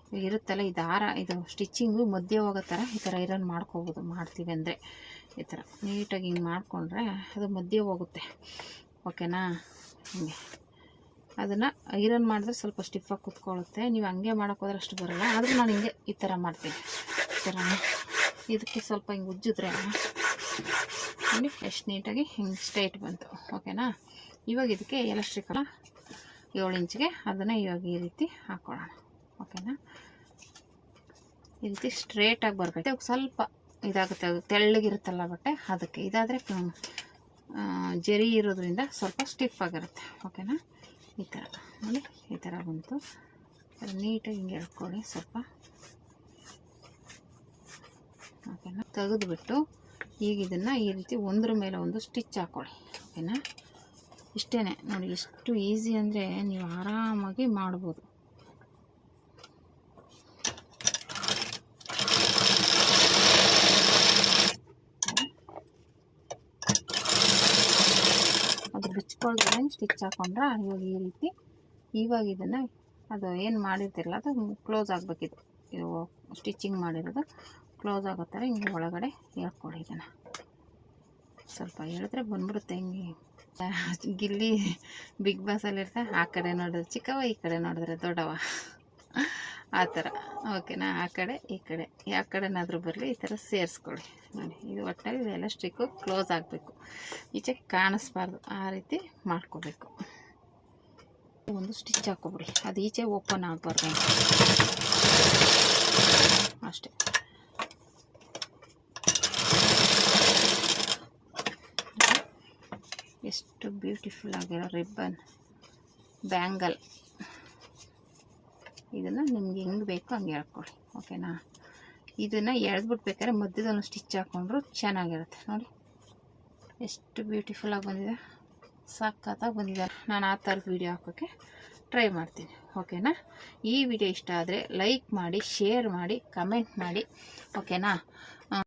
Speaker 1: ಇವಾಗ ಇರುತ್ತಲ್ಲ, ಈ ದಾರ, ಇದು ಸ್ಟಿಚ್ಚಿಂಗು ಮಧ್ಯೆ ಹೋಗೋ ಥರ ಈ ಥರ ಐರನ್ ಮಾಡ್ಕೋಬೋದು, ಮಾಡ್ತೀವಿ ಅಂದರೆ. ಈ ಥರ. ನೀಟಾಗಿ ಹಿಂಗೆ ಮಾಡಿಕೊಂಡ್ರೆ ಅದು ಮಧ್ಯೆ ಹೋಗುತ್ತೆ. ಓಕೆನಾ? ಹಂಗೆ. ಅದನ್ನು ಐರನ್ ಮಾಡಿದ್ರೆ ಸ್ವಲ್ಪ ಸ್ಟಿಫಾಗಿ ಕುತ್ಕೊಳ್ಳುತ್ತೆ. ನೀವು ಹಂಗೆ ಮಾಡೋಕ್ಕೋದ್ರೆ ಅಷ್ಟು ಬರೋಲ್ಲ. ಆದರೂ ನಾನು ಹಿಂಗೆ ಈ ಥರ ಮಾಡ್ತೀನಿ. ಈ ಥರ ಇದಕ್ಕೆ ಸ್ವಲ್ಪ ಹಿಂಗೆ ಉಜ್ಜಿದ್ರೆ ನೋಡಿ ಎಷ್ಟು ನೀಟಾಗಿ ಹಿಂಗೆ ಸ್ಟ್ರೈಟ್ ಬಂತು. ಓಕೆನಾ? ಇವಾಗ ಇದಕ್ಕೆ ಎಲೆಕ್ಟ್ರಿಕಲ್ ಏಳು ಇಂಚಿಗೆ ಅದನ್ನು ಇವಾಗ ಈ ರೀತಿ ಹಾಕ್ಕೊಳ್ಳೋಣ ಓಕೆನಾ? ಈ ರೀತಿ ಸ್ಟ್ರೇಟಾಗಿ ಬರಬೇಕು. ಸ್ವಲ್ಪ ಇದಾಗುತ್ತೆ, ಅದು ತೆಳ್ಳಗಿರುತ್ತಲ್ಲ ಬಟ್ಟೆ, ಅದಕ್ಕೆ. ಇದಾದರೆ ಜರಿ ಇರೋದ್ರಿಂದ ಸ್ವಲ್ಪ ಸ್ಟಿಫ್ ಆಗಿರುತ್ತೆ. ಓಕೆನಾ? ಈ ಥರ. ನೋಡಿ, ಈ ಥರ ಬಂತು. ನೀಟಾಗಿ ಹಿಂಗೆ ಎಳ್ಕೊಳ್ಳಿ ಸ್ವಲ್ಪ. ಓಕೆನಾ? ತೆಗೆದುಬಿಟ್ಟು ಈಗ ಇದನ್ನು ಈ ರೀತಿ ಒಂದ್ರ ಮೇಲೆ ಒಂದು ಸ್ಟಿಚ್ ಹಾಕ್ಕೊಳ್ಳಿ ಓಕೆನಾ? ಇಷ್ಟೇ ನೋಡಿ, ಎಷ್ಟು ಈಸಿ ಅಂದರೆ ನೀವು ಆರಾಮಾಗಿ ಮಾಡ್ಬೋದು. ಅದು ಬಿಚ್ಕೊಳ್ದೇ ಸ್ಟಿಚ್ ಹಾಕೊಂಡ್ರೆ? ಇವಾಗ ಈ ರೀತಿ. ಇವಾಗ ಇದನ್ನು ಅದು ಏನು ಮಾಡಿರ್ತಿರಲ್ಲ, ಅದು ಕ್ಲೋಸ್ ಆಗಬೇಕಿದೆ ಇದು ಸ್ಟಿಚಿಂಗ್ ಮಾಡಿರೋದು. ಕ್ಲೋಸ್ ಆಗೋ ಥರ ಹಿಂಗೆ ಒಳಗಡೆ ಹೇಳ್ಕೊಡಿ ಇದನ್ನು. ಸ್ವಲ್ಪ ಹೇಳಿದ್ರೆ ಬಂದ್ಬಿಡುತ್ತೆ ಹಿಂಗೆ. ಗಿಲ್ಲಿ ಬಿಗ್ ಬಾಸಲ್ಲಿ ಇರ್ತಾ ಆ ಕಡೆ ನೋಡಿದ್ರೆ ಚಿಕ್ಕವ ಈ ಕಡೆ ನೋಡಿದ್ರೆ ದೊಡ್ಡವ ಆ ಥರ. ಓಕೆನಾ ಆ ಕಡೆ, ಈ ಕಡೆ. ಯಾವ ಕಡೆನಾದರೂ ಬರಲಿ, ಈ ಥರ ಸೇರಿಸ್ಕೊಳ್ಳಿ. ನೋಡಿ, ಇದು ಒಟ್ಟಿನಲ್ಲಿ ಇದೆಲ್ಲ ಸ್ಟಿಕ್ಕು ಕ್ಲೋಸ್ ಆಗಬೇಕು. ಈಚೆ ಕಾಣಿಸ್ಬಾರ್ದು, ಆ ರೀತಿ ಮಾಡ್ಕೋಬೇಕು. ಒಂದು ಸ್ಟಿಚ್ ಹಾಕ್ಕೊಬಿಡಿ. ಅದು ಈಚೆ ಓಪನ್ ಆಗಬಾರ್ದು ಅಷ್ಟೇ. ಎಷ್ಟು ಬ್ಯೂಟಿಫುಲ್ ಆಗಿರೋ ರಿಬ್ಬನ್ ಬ್ಯಾಂಗಲ್ ಇದನ್ನು ನಿಮ್ಗೆ ಹೆಂಗೆ ಬೇಕೋ ಹಂಗೆ ಹೇಳ್ಕೊಳ್ಳಿ ಓಕೆನಾ ಇದನ್ನು ಎಳೆದ್ಬಿಟ್ಬೇಕಾದ್ರೆ ಮಧ್ಯದೊಂದು ಸ್ಟಿಚ್ ಹಾಕ್ಕೊಂಡ್ರು ಚೆನ್ನಾಗಿರುತ್ತೆ, ನೋಡಿ. ಎಷ್ಟು ಬ್ಯೂಟಿಫುಲ್ಲಾಗಿ ಬಂದಿದೆ. ಸಖತ್ತಾಗಿ ಬಂದಿದೆ. ನಾನು ಆ ಥರದ ವೀಡಿಯೋ ಹಾಕೋಕ್ಕೆ ಟ್ರೈ ಮಾಡ್ತೀನಿ ಓಕೆನಾ ಈ ವಿಡಿಯೋ ಇಷ್ಟ ಆದರೆ ಲೈಕ್ ಮಾಡಿ ಶೇರ್ ಮಾಡಿ ಕಮೆಂಟ್ ಮಾಡಿ ಓಕೆನಾ